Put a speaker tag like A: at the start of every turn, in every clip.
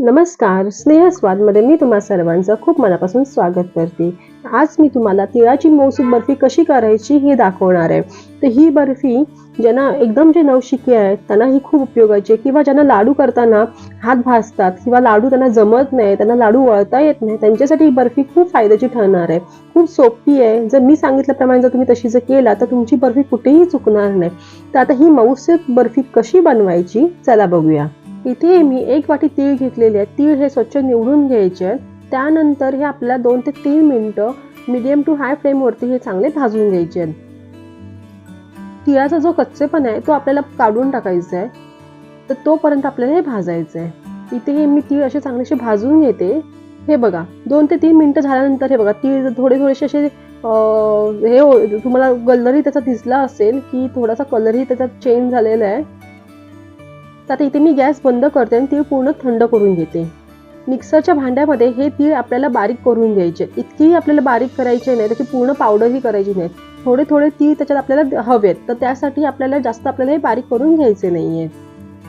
A: नमस्कार स्नेहस्वादमध्ये मी तुम्हा सर्वांचं खूप मनापासून स्वागत करते. आज मी तुम्हाला तिळाची मौसूद बर्फी कशी करायची हे दाखवणार आहे. तर ही बर्फी ज्यांना एकदम जे नवशिके आहेत त्यांना ही खूप उपयोगाची आहे. किंवा ज्यांना लाडू करताना हात भासतात किंवा लाडू त्यांना जमत नाही त्यांना लाडू वळता येत नाही त्यांच्यासाठी ही बर्फी खूप फायद्याची ठरणार आहे. खूप सोपी आहे. जर मी सांगितल्याप्रमाणे जर तुम्ही तशी जर केला तर तुमची बर्फी कुठेही चुकणार नाही. तर आता ही मौसूद बर्फी कशी बनवायची? चला बघूया. इथे मी एक वाटी तीळ घेतलेले आहे. तीळ हे स्वच्छ निवडून घ्यायचे आहेत त्यानंतर हे आपल्याला दोन ते तीन मिनटं मिडियम टू हाय फ्लेमवरती हे चांगले भाजून घ्यायचे आहेत. तिळाचा जो कच्चेपणा आहे तो आपल्याला काढून टाकायचा आहे. तर तोपर्यंत आपल्याला हे भाजायचं आहे. इथे हे मी तीळ असे चांगलेसे भाजून घेते. हे बघा दोन ते तीन मिनटं झाल्यानंतर हे बघा तीळ थोडे थोडेसे असे हे हो, तुम्हाला कलरही त्याचा दिसला असेल की थोडासा कलरही त्याचा चेंज झालेला आहे. तर आता इथे मी गॅस बंद करते आणि तीळ पूर्ण थंड करून घेते. मिक्सरच्या भांड्यामध्ये हे तीळ आपल्याला बारीक करून घ्यायचे. इतकीही आपल्याला बारीक करायचे नाही त्याची पूर्ण पावडरही करायची नाही. थोडे थोडे तीळ त्याच्यात आपल्याला हवेत तर त्यासाठी आपल्याला जास्त आपल्याला हे बारीक करून घ्यायचे नाहीये.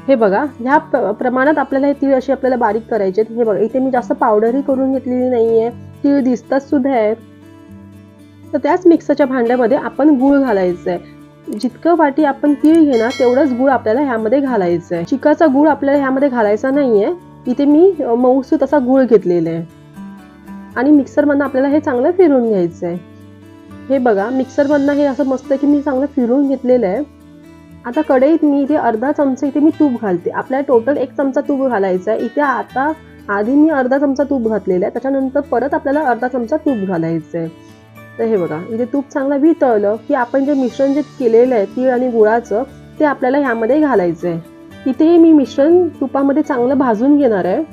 A: हे बघा ह्या प्रमाणात आपल्याला हे तीळ असे आपल्याला बारीक करायचे आहेत. हे बघा इथे मी जास्त पावडरही करून घेतलेली नाहीये. तीळ दिसतात सुद्धा आहेत. तर त्याच मिक्सरच्या भांड्यामध्ये आपण गूळ घालायचं आहे जितकं वाटी आपण तीळ घेणार तेवढंच गुळ आपल्याला ह्यामध्ये घालायचं आहे. चिकाचा गुळ आपल्याला ह्यामध्ये घालायचा नाही आहे इथे मी मऊसू तसा गुळ घेतलेला आहे. आणि मिक्सरमधनं आपल्याला हे चांगलं फिरून घ्यायचं आहे. हे बघा मिक्सरमधनं हे असं मस्त की मी चांगलं फिरून घेतलेलं आहे. आता कढईत मी इथे अर्धा चमचा इथे मी तूप घालते. आपल्याला टोटल एक चमचा तूप घालायचा आहे. इथे आता आधी मी अर्धा चमचा तूप घातलेला आहे. त्याच्यानंतर परत आपल्याला अर्धा चमचा तूप घालायचं आहे. तर हे बघा इथे तूप चांगलं वितळलं की आपण जे मिश्रण जे केलेलं आहे तीळ आणि गुळाचं ते आपल्याला ह्यामध्ये घालायचं आहे इथे मी मिश्रण तुपामध्ये चांगलं भाजून घेणार आहे.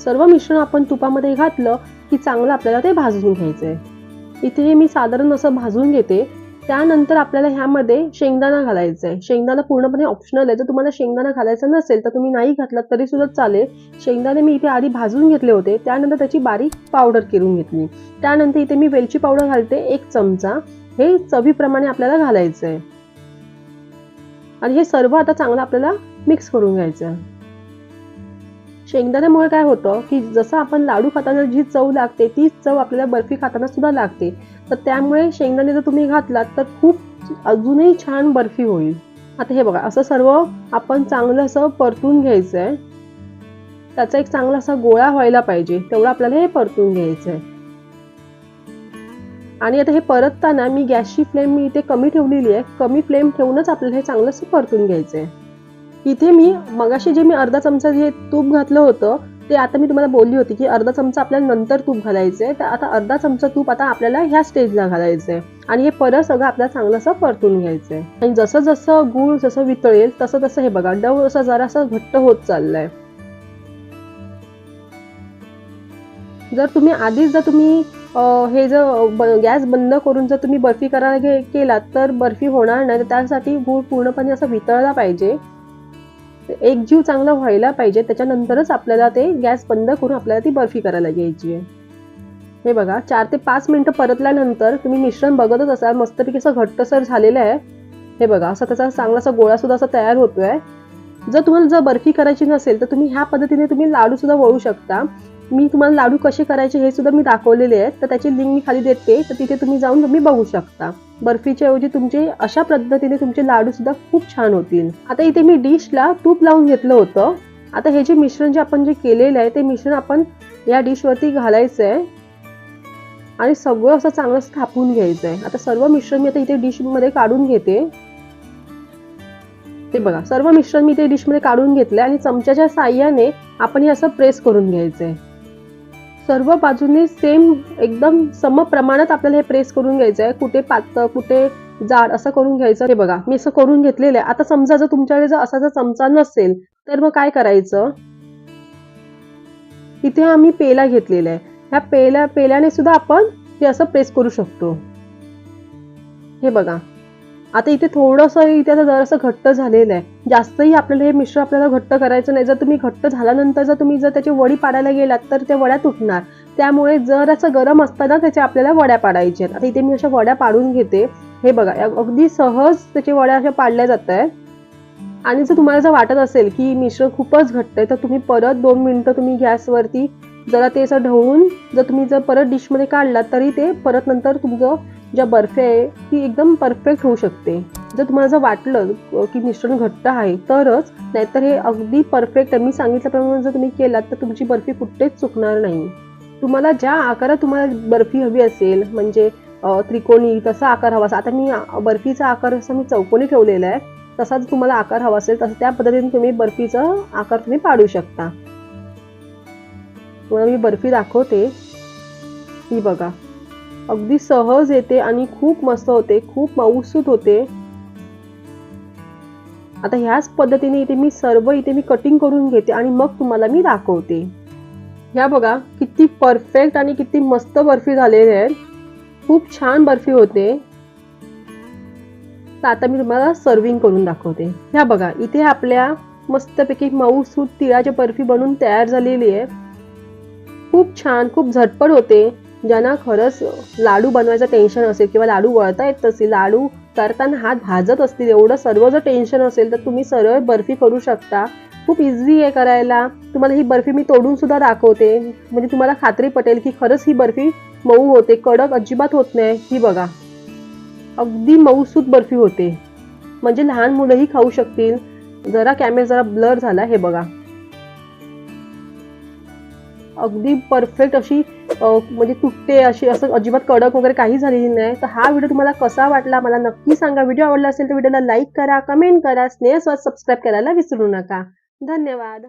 A: सर्व मिश्रण आपण तुपामध्ये घातलं की चांगलं आपल्याला ते भाजून घ्यायचं आहे इथे हे मी साधारण असं भाजून घेते. त्यानंतर आपल्याला ह्यामध्ये शेंगदाणा घालायचा आहे. शेंगदाणा पूर्णपणे ऑप्शनल आहे. जर तुम्हाला शेंगदाणा घालायचा नसेल तर तुम्ही नाही घातलात तरी सुद्धा चालेल. शेंगदाणे मी इथे आधी भाजून घेतले होते. त्यानंतर त्याची बारीक पावडर करून घेतली. त्यानंतर इथे मी वेलची पावडर घालते एक चमचा. हे चवीप्रमाणे आपल्याला घालायचं आहे आणि हे सर्व आता चांगलं आपल्याला मिक्स करून घ्यायचं आहे शेंगदाण्यामुळे काय होतं की जसं आपण लाडू खाताना जी चव लागते तीच चव आपल्याला बर्फी खाताना सुद्धा लागते. तर त्यामुळे शेंगदाणे जर तुम्ही घातलात तर खूप अजूनही छान बर्फी होईल. आता हे बघा असं सर्व आपण चांगलं असं परतून घ्यायचं आहे त्याचा एक चांगला असा गोळा व्हायला पाहिजे तेवढं आपल्याला हे परतून घ्यायचं आहे आणि आता हे परतताना मी गॅसची फ्लेम मी इथे कमी ठेवलेली आहे. कमी फ्लेम ठेवूनच आपल्याला हे चांगलं असं परतून घ्यायचं आहे इथे मी मगाशी जे मी अर्धा चमचा जे तूप घातलं होतं ते आता मी तुम्हाला बोलली होती की अर्धा चमचा आपल्याला नंतर तूप घालायचं आहे तर आता अर्धा चमचा तूप आता आपल्याला ह्या स्टेजला घालायचं आहे आणि हे परत सगळं आपल्याला चांगलं असं परतून घ्यायचं आहे आणि जसं जसं गूळ जसं वितळेल तसं तसं हे बघा डव असं जरासं घट्ट होत चाललंय. जर तुम्ही आधीच जर तुम्ही हे जर गॅस बंद करून जर तुम्ही बर्फी करायला केलात तर बर्फी होणार नाही. तर त्यासाठी गूळ पूर्णपणे असं वितळला पाहिजे. एक जीव चांगला व्हायला पाहिजे त्याच्यानंतरच आपल्याला ते गॅस बंद करून आपल्याला ती बर्फी करायला घ्यायची आहे. हे बघा चार ते पाच मिनटं परतल्यानंतर तुम्ही मिश्रण बघतच असाल मस्तपैकी असं घट्टसर झालेलं आहे. हे बघा असं त्याचा चांगलासा गोळासुद्धा असा तयार होतो आहे जर तुम्हाला जर बर्फी करायची नसेल तर तुम्ही ह्या पद्धतीने तुम्ही लाडूसुद्धा वळू शकता. मी तुम्हाला लाडू कसे करायचे हे सुद्धा मी दाखवलेले आहेत. तर त्याची लिंक मी खाली देते तर तिथे तुम्ही जाऊन तुम्ही बघू शकता. बर्फीच्या ऐवजी तुमचे अशा पद्धतीने तुमचे लाडू सुद्धा खूप छान होतील. आता इथे मी डिशला तूप लावून घेतलं होतं. आता हे जे मिश्रण जे आपण जे केलेलं आहे ते मिश्रण आपण या डिशवरती घालायचं आहे आणि सगळं असं चांगलं थापून घ्यायचं आहे आता सर्व मिश्रण मी आता इथे डिशमध्ये काढून घेते. ते बघा सर्व मिश्रण मी ते डिशमध्ये काढून घेतलंय आणि चमच्याच्या साह्याने आपण हे असं प्रेस करून घ्यायचं आहे सर्व बाजूने सेम एकदम सम प्रमाणात आपल्याला हे प्रेस करून घ्यायचं आहे कुठे पातळ कुठे जाड असं करून घ्यायचं. हे बघा मी असं करून घेतलेलं आहे. आता समजा जर तुमच्याकडे जर असा जर चमचा नसेल तर मग काय करायचं? इथे आम्ही पेला घेतलेला आहे. ह्या पेला पेल्याने सुद्धा आपण हे असं प्रेस करू शकतो. हे बघा. आता इथे थोडंसं इथे आता जरासं घट्ट झालेलं आहे. जास्तही आपल्याला हे मिश्र आपल्याला घट्ट करायचं नाही. जर तुम्ही घट्ट झाल्यानंतर जर तुम्ही जर त्याची वडी पाडायला गेलात तर त्या वड्या तुटणार. त्यामुळे जर असं गरम असताना त्याच्या आपल्याला वड्या पाडायच्या आहेत. आता इथे मी अशा वड्या पाडून घेते. हे बघा अगदी सहज त्याचे वड्या अशा पाडल्या जात आहेत. आणि जर तुम्हाला जर वाटत असेल की मिश्र खूपच घट्ट आहे तर तुम्ही परत दोन मिनटं तुम्ही गॅसवरती जरा ते असं ढवळून जर तुम्ही जर परत डिशमध्ये काढलात तरी ते परत नंतर तुमचं ज्या बर्फी आहे ती एकदम परफेक्ट होऊ शकते. जर तुम्हाला जर वाटलं की मिश्रण घट्ट आहे तरच. नाहीतर हे अगदी परफेक्ट मी सांगितल्याप्रमाणे जर तुम्ही केलात तर तुमची बर्फी कुठेच चुकणार नाही. तुम्हाला ज्या आकारात तुम्हाला बर्फी हवी असेल म्हणजे त्रिकोणी तसा आकार हवा असेल. आता मी बर्फीचा आकार असा मी चौकोनी ठेवलेला आहे तसा जर तुम्हाला आकार हवा असेल तसं त्या पद्धतीने तुम्ही बर्फीचा आकार तुम्ही पाडू शकता. तुम्हाला मी बर्फी दाखवते. ही बघा. अगदी सहज येते आणि खूप मस्त होते खूप मऊसूत होते. आता ह्याच पद्धतीने इथे मी सर्व इथे मी कटिंग करून घेते आणि मग तुम्हाला मी दाखवते. ह्या बघा किती परफेक्ट आणि किती मस्त बर्फी झालेली आहे. खूप छान बर्फी होते. तर आता मी तुम्हाला सर्विंग करून दाखवते. ह्या बघा इथे आपल्या मस्तपैकी मऊसूत तिळाची बर्फी बनून तयार झालेली आहे. खूप छान खूप झटपट होते. ज्यांना खरंच लाडू बनवायचं टेन्शन असेल किंवा लाडू वळता येत नसेल लाडू करताना हात भाजत असतील एवढं सर्व जर टेन्शन असेल तर तुम्ही सरळ बर्फी करू शकता. खूप इझी आहे करायला. तुम्हाला ही बर्फी मी तोडून सुद्धा दाखवते. म्हणजे तुम्हाला खात्री पटेल की खरंच ही बर्फी मऊ होते. कडक अजिबात होत नाही. ही बघा. अगदी मऊसूत बर्फी होते. म्हणजे लहान मुलंही खाऊ शकतील. जरा कॅमेरा जरा ब्लर झाला हे बघा. अगदी परफेक्ट अशी म्हणजे तुटते अशी असं अजिबात कडक वगैरे काही झालेली नाही. तर हा व्हिडिओ तुम्हाला कसा वाटला मला नक्की सांगा. व्हिडिओ आवडला असेल तर व्हिडिओला लाईक करा कमेंट करा स्नेह सबस्क्राईब करायला विसरू नका. धन्यवाद.